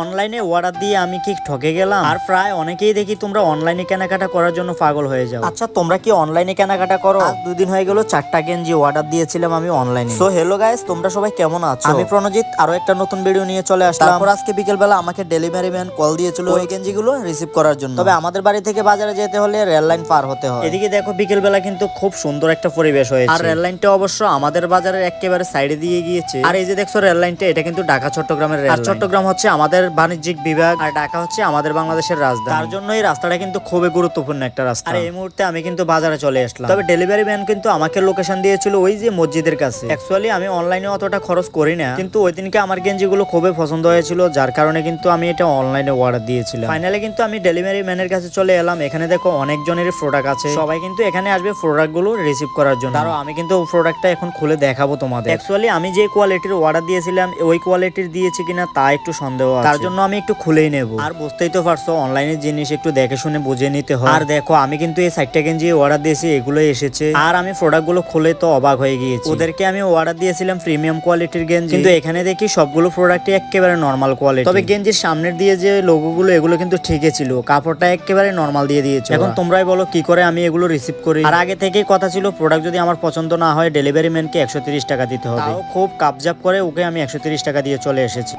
অনলাইনে অর্ডার দিয়ে আমি কি ঠকে গেলাম? আর প্রায় অনেকেই দেখি তোমরা অনলাইনে কেনাকাটা করার জন্য পাগল হয়ে যাও। আচ্ছা তোমরা কি অনলাইনে কেনাকাটা করো? দুদিন হয়ে গেল চারটা গেঞ্জি অর্ডার দিয়েছিলাম আমি অনলাইনে সো হ্যালো গাইস তোমরা সবাই কেমন আছো? আমি প্রণজিৎ আরও একটা নতুন ভিডিও নিয়ে চলে আসলাম। তারপর আজকে বিকেল বেলা আমাকে ডেলিভারি ম্যান কল দিয়েছিল ওই গেঞ্জিগুলো রিসিভ করার জন্য। তবে আমাদের বাড়ি থেকে বাজারে যেতে হলে রেল লাইন পার হতে হয়। এদিকে দেখো বিকেল বেলা কিন্তু খুব সুন্দর একটা পরিবেশ হয়েছে। আর রেল লাইনটা অবশ্য আমাদের বাজারের একেবারে সাইডে দিয়ে গিয়েছে। আর এই যে দেখছ রেল লাইনটা এটা কিন্তু ঢাকা চট্টগ্রামের রেল চট্টগ্রাম হচ্ছে আমাদের বাণিজ্যিক বিভাগ আর ঢাকা হচ্ছে আমাদের বাংলাদেশের রাজধানী। তার জন্য এই রাস্তাটা কিন্তু খুবই গুরুত্বপূর্ণ একটা রাস্তা। আর এই মুহূর্তে আমি কিন্তু বাজারে চলে আসলাম। তবে ডেলিভারি ম্যান কিন্তু আমাকে লোকেশন দিয়েছিল ওই যে মসজিদের কাছে। অ্যাকচুয়ালি আমি অনলাইনে অতটা খরচ করি না। কিন্তু ওই দিনকে আমার গেঞ্জিগুলো খুবই পছন্দ হয়েছিল যার কারণে কিন্তু আমি এটা অনলাইনে অর্ডার দিয়েছিলাম। ফাইনালি কিন্তু আমি ডেলিভারি ম্যানের কাছে চলে এলাম। এখানে দেখো অনেকজনের প্রোডাক্ট আছে। সবাই কিন্তু এখানে আসবে প্রোডাক্টগুলো রিসিভ করার জন্য। আর আমি কিন্তু প্রোডাক্টটা এখন খুলে দেখাবো তোমাদের। অ্যাকচুয়ালি আমি যে কোয়ালিটির অর্ডার দিয়েছিলাম ওই কোয়ালিটির দিয়েছি কিনা তা একটু সন্দেহ আছে। তার জন্য আমি একটু খুলেই নেব। আর বুঝতেই তো পারছ অনলাইনের জিনিস একটু দেখে শুনে বুঝে নিতে হয়। আর দেখো আমি কিন্তু এই সাইটটা গেঞ্জি অর্ডার দিয়েছি এগুলো এসেছে। আর আমি প্রোডাক্টগুলো খুলে তো অবাক হয়ে গিয়েছি। ওদেরকে আমি অর্ডার দিয়েছিলাম প্রিমিয়াম কোয়ালিটির গেঞ্জি। কিন্তু এখানে দেখি সবগুলো প্রোডাক্টই একেবারে নর্মাল কোয়ালিটি তবে গেঞ্জির সামনের দিয়ে যে লোগো গুলো এগুলো কিন্তু ঠিকই ছিল। কাপড়টা একেবারে নর্মাল দিয়ে দিয়েছে এখন তোমরাই বলো কি করে আমি এগুলো রিসিভ করি? আর আগে থেকেই কথা ছিল প্রোডাক্ট যদি আমার পছন্দ না হয় ডেলিভারি ম্যানকে একশো টাকা দিতে হবে। তাও খুব কাপজাপ করে ওকে আমি একশো ত্রিশ টাকা দিয়ে চলে এসেছি।